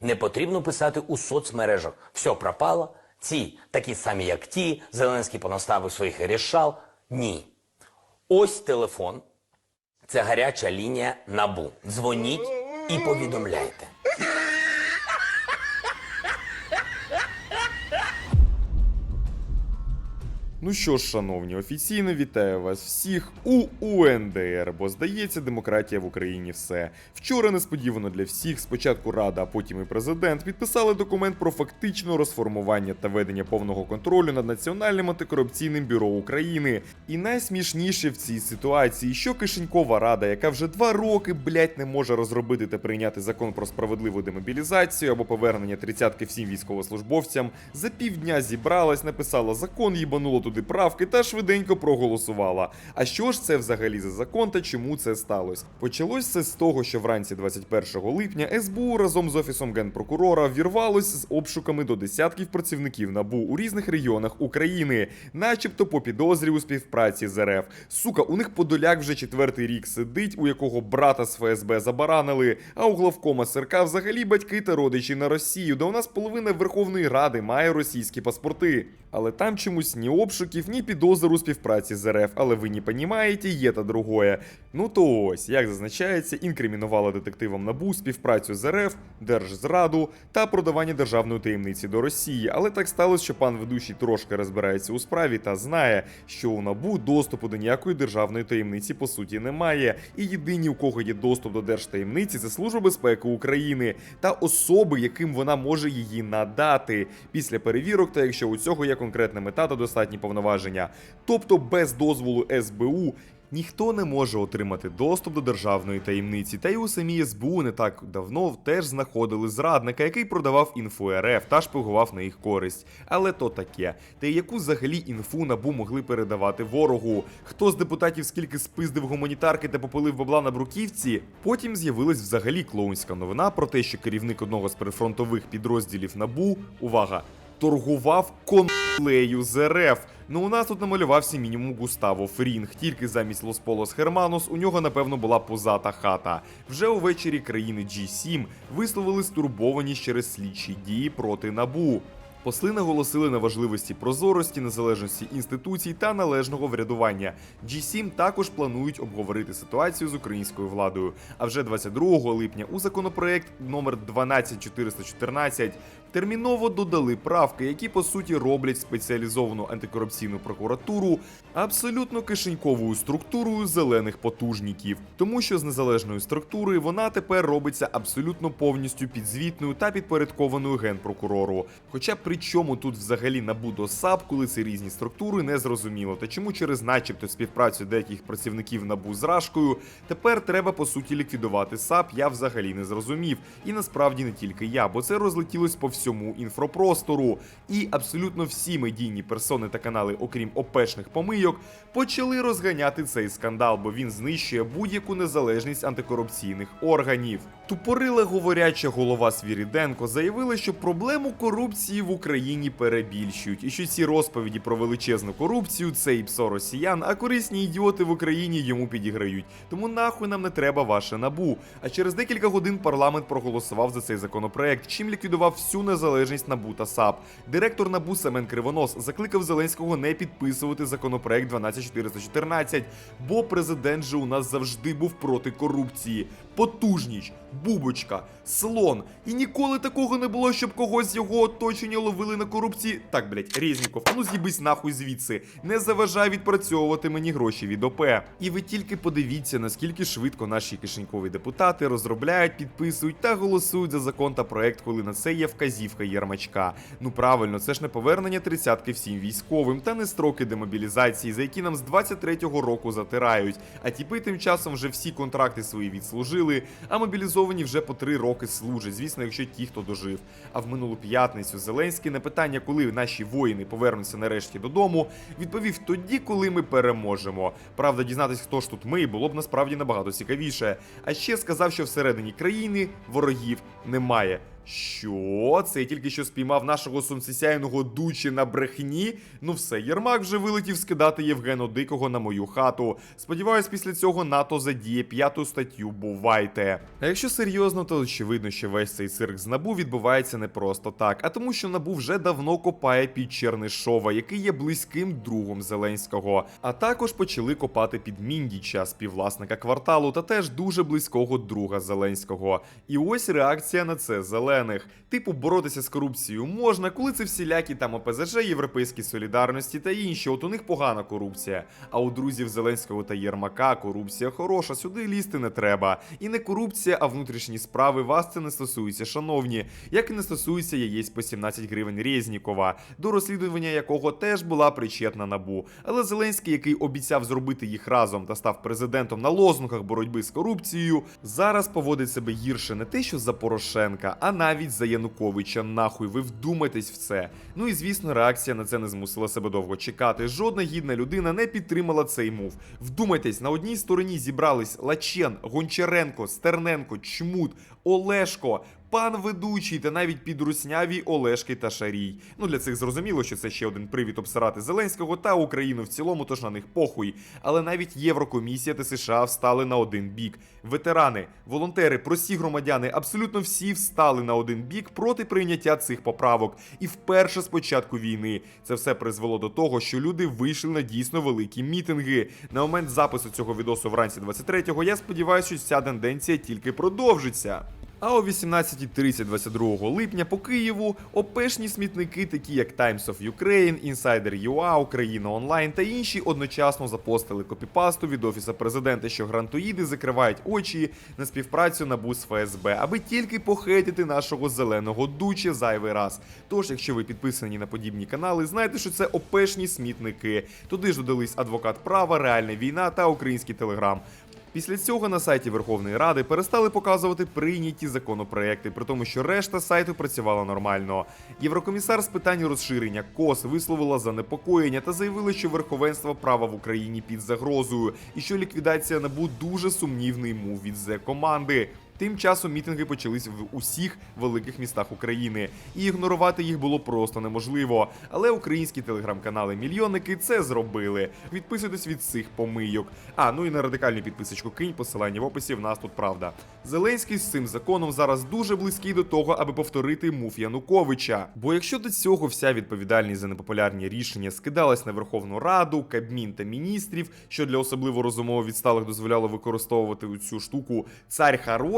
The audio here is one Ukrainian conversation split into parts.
Не потрібно писати у соцмережах. Все пропало. Ці такі самі, як ті. Зеленський понаставив своїх рішал. Ні. Ось телефон. Це гаряча лінія набу. Дзвоніть і повідомляйте. Ну що ж, шановні, офіційно вітаю вас всіх у УНДР, бо здається, демократія в Україні все. Вчора несподівано для всіх, спочатку Рада, а потім і президент підписали документ про фактичне розформування та ведення повного контролю над Національним антикорупційним бюро України. І найсмішніше в цій ситуації, що Кишенькова рада, яка вже два роки, блять, не може розробити та прийняти закон про справедливу демобілізацію або повернення тридцятки всім військовослужбовцям, за півдня зібралась, написала закон, їбанула туди правки та швиденько проголосувала. А що ж це взагалі за закон та чому це сталося? Почалось все з того, що вранці 21 липня СБУ разом з офісом генпрокурора вірвалось з обшуками до десятків працівників НАБУ у різних регіонах України, начебто по підозрі у співпраці з РФ. Сука, у них подоляк вже четвертий рік сидить, у якого брата з ФСБ забаранили, а у главкома СРК взагалі батьки та родичі на Росію, де у нас половина Верховної Ради має російські паспорти. Але там чомусь ні обшуків, ні підозр у співпраці з РФ, але ви не понімаєте, є та другое. Ну то ось, як зазначається, інкримінувала детективам НАБУ співпрацю з РФ, держзраду та продавання державної таємниці до Росії. Але так сталося, що пан ведучий трошки розбирається у справі та знає, що у НАБУ доступу до ніякої державної таємниці по суті немає. І єдині, у кого є доступ до держтаємниці, це Служба безпеки України та особи, яким вона може її надати після перевірок, та якщо у цього є конкретна мета та достатні повноваження. Тобто без дозволу СБУ. Ніхто не може отримати доступ до державної таємниці, та й у самій СБУ не так давно теж знаходили зрадника, який продавав інфу РФ та шпигував на їх користь. Але то таке. Та й яку взагалі інфу набу могли передавати ворогу? Хто з депутатів скільки спиздив гуманітарки та попилив бабла на бруківці? Потім з'явилась взагалі клоунська новина про те, що керівник одного з прифронтових підрозділів набу, увага, торгував конлею з РФ. Ну у нас тут намалювався мінімум Густаво Фрінг. Тільки замість Лос Полос Херманос у нього напевно була позата хата. Вже увечері країни G7 висловили стурбованість через слідчі дії проти набу. Посли наголосили на важливості прозорості, незалежності інституцій та належного врядування. G7 також планують обговорити ситуацію з українською владою. А вже 22 липня у законопроект номер 12414 терміново додали правки, які по суті роблять спеціалізовану антикорупційну прокуратуру абсолютно кишеньковою структурою зелених потужників, тому що з незалежної структури вона тепер робиться абсолютно повністю підзвітною та підпорядкованою генпрокурору. Хоча при чому тут взагалі набу САП, коли це різні структури, не зрозуміло. Та чому через начебто співпрацю деяких працівників набу з Рашкою тепер треба по суті ліквідувати САП, я взагалі не зрозумів. І насправді не тільки я, бо це розлетілось по всьому інфопростору. І абсолютно всі медійні персони та канали, окрім опешних помийок, почали розганяти цей скандал, бо він знищує будь-яку незалежність антикорупційних органів. Тупорила говоряча голова Свіріденко заявила, що проблему корупції в Україні перебільшують, і що ці розповіді про величезну корупцію це і псо росіян, а корисні ідіоти в Україні йому підіграють. Тому нахуй нам не треба ваше набу. А через декілька годин парламент проголосував за цей законопроект, чим ліквідував всю незалежність НАБУ та САП. Директор НАБУ Семен Кривонос закликав Зеленського не підписувати законопроект 12414, бо президент же у нас завжди був проти корупції. Потужніч, бубочка, слон. І ніколи такого не було, щоб когось з його оточення ловили на корупції. Так, блять, Резніков, ну з'їбись нахуй звідси. Не заважай відпрацьовувати мені гроші від ОП. І ви тільки подивіться, наскільки швидко наші кишенькові депутати розробляють, підписують та голосують за закон та проект, коли на це є вказівка Єрмачка. Ну правильно, це ж не повернення тридцятки всім військовим та не строки демобілізації, за які нам з 23-го року затирають. А тіпи тим часом вже всі контракти свої відслужили, а мобілізовані вже по три роки служать. Звісно, якщо ті, хто дожив. А в минулу п'ятницю Зеленський на питання, коли наші воїни повернуться нарешті додому, відповів тоді, коли ми переможемо. Правда, дізнатись, хто ж тут ми, було б насправді набагато цікавіше. А ще сказав, що всередині країни ворогів немає. Що? Це я тільки що спіймав нашого сонцесяйного дучі на брехні? Ну все, Єрмак вже вилетів скидати Євгена Дикого на мою хату. Сподіваюсь, після цього НАТО задіє п'яту статтю Бувайте. А якщо серйозно, то очевидно, що весь цей цирк з набу відбувається не просто так, а тому, що набу вже давно копає під Чернишова, який є близьким другом Зеленського. А також почали копати під Міндіча, співвласника кварталу, та теж дуже близького друга Зеленського. І ось реакція на це зелених. Типу, боротися з корупцією можна, коли це всілякі там ОПЗЖ, Європейські солідарності та інші. От у них погана корупція. А у друзів Зеленського та Єрмака корупція хороша, сюди лізти не треба. І не корупція, а внутрішні справи вас це не стосується, шановні, як і не стосується яєць по 17 гривень Резнікова, до розслідування якого теж була причетна набу. Але Зеленський, який обіцяв зробити їх разом та став президентом на лозунгах боротьби з корупцією, зараз поводить себе гірше не те, що за Порошенка, а навіть за Януковича. Нахуй, ви вдумайтесь в це. Ну і звісно, реакція на це не змусила себе довго чекати. Жодна гідна людина не підтримала цей мув. Вдумайтесь, на одній стороні зібрались Лачен, Гончаренко, Стерненко, Чмут, Олешко. Пан ведучий та навіть підрусняві Олешки та Шарій. Ну для цих зрозуміло, що це ще один привід обсирати Зеленського та Україну в цілому, тож на них похуй. Але навіть Єврокомісія та США встали на один бік. Ветерани, волонтери, прості громадяни, абсолютно всі встали на один бік проти прийняття цих поправок. І вперше з початку війни це все призвело до того, що люди вийшли на дійсно великі мітинги. На момент запису цього відосу вранці 23-го я сподіваюся, що ця тенденція тільки продовжиться. А о 18.30 22 липня по Києву опешні смітники, такі як Times of Ukraine, Insider.ua, Україна Онлайн та інші одночасно запостили копіпасту від офіса президента, що грантоїди закривають очі на співпрацю НАБУ з ФСБ, аби тільки похейтити нашого зеленого дуче зайвий раз. Тож, якщо ви підписані на подібні канали, знайте, що це опешні смітники. Туди ж додались адвокат права, реальна війна та український телеграм. Після цього на сайті Верховної Ради перестали показувати прийняті законопроекти, при тому, що решта сайту працювала нормально. Єврокомісар з питань розширення КОС висловила занепокоєння та заявила, що верховенство права в Україні під загрозою, і що ліквідація набу дуже сумнівний мув від зе команди. Тим часом мітинги почались в усіх великих містах України, і ігнорувати їх було просто неможливо. Але українські телеграм-канали-мільйонники це зробили. Відписуйтесь від цих помийок. А ну і на радикальну підписочку кинь посилання в описі. В нас тут правда. Зеленський з цим законом зараз дуже близький до того, аби повторити мув Януковича. Бо якщо до цього вся відповідальність за непопулярні рішення скидалась на Верховну Раду, Кабмін та міністрів, що для особливо розумово відсталих дозволяло використовувати цю штуку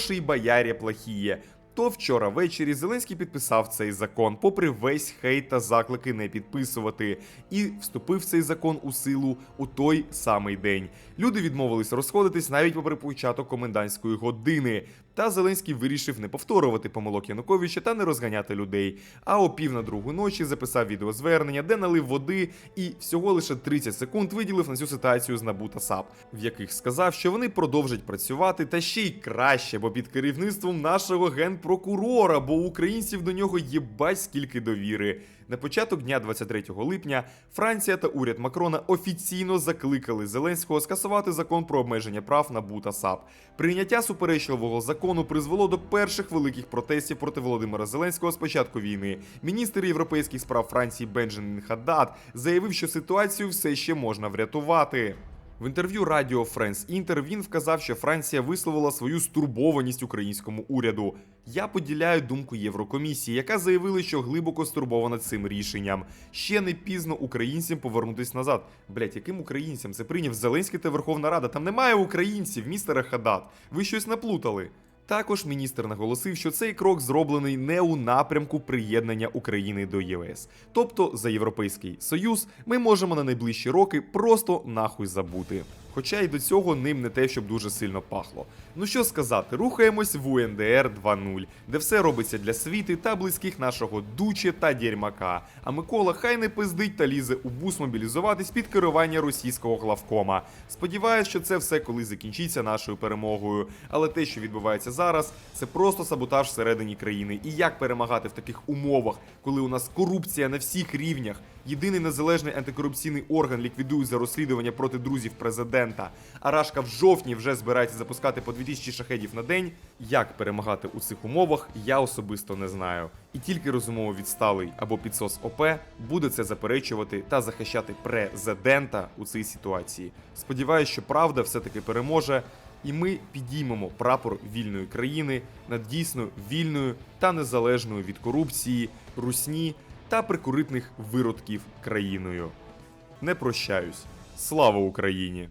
цар хороший, бояря плохіє. То вчора ввечері Зеленський підписав цей закон, попри весь хейт та заклики не підписувати, і вступив цей закон у силу у той самий день. Люди відмовились розходитись навіть попри початок комендантської години. Та Зеленський вирішив не повторювати помилок Януковича та не розганяти людей. А о пів на другу ночі записав відеозвернення, де налив води і всього лише 30 секунд виділив на цю ситуацію з НАБУ та САП, в яких сказав, що вони продовжать працювати та ще й краще, бо під керівництвом нашого генпрокурора, бо українців до нього єбать скільки довіри. На початок дня 23 липня Франція та уряд Макрона офіційно закликали Зеленського скасувати закон про обмеження прав на Бута САП. Прийняття суперечливого закону призвело до перших великих протестів проти Володимира Зеленського з початку війни. Міністр європейських справ Франції Бенджамін Хаддад заявив, що ситуацію все ще можна врятувати. В інтерв'ю Радіо Френс Інтер він вказав, що Франція висловила свою стурбованість українському уряду. Я поділяю думку Єврокомісії, яка заявила, що глибоко стурбована цим рішенням. Ще не пізно українцям повернутись назад. Блять, яким українцям це прийняв Зеленський та Верховна Рада? Там немає українців, містера Хадат. Ви щось наплутали. Також міністр наголосив, що цей крок зроблений не у напрямку приєднання України до ЄС. Тобто за Європейський Союз ми можемо на найближчі роки просто нахуй забути. Хоча й до цього ним не те, щоб дуже сильно пахло. Ну що сказати, рухаємось в УНДР 2.0, де все робиться для світи та близьких нашого дуче та дєрьмака. А Микола хай не пиздить та лізе у бус мобілізуватись під керування російського главкома. Сподіваюсь, що це все колись закінчиться нашою перемогою. Але те, що відбувається зараз, це просто саботаж всередині країни. І як перемагати в таких умовах, коли у нас корупція на всіх рівнях? Єдиний незалежний антикорупційний орган ліквідує за розслідування проти друзів президента. А Рашка в жовтні вже збирається запускати по 2000 шахедів на день. Як перемагати у цих умовах, я особисто не знаю. І тільки розумово відсталий або підсос ОП буде це заперечувати та захищати президента у цій ситуації. Сподіваюсь, що правда все-таки переможе, і ми підіймемо прапор вільної країни над дійсно вільною та незалежною від корупції, русні та прикуритних виродків країною. Не прощаюсь. Слава Україні!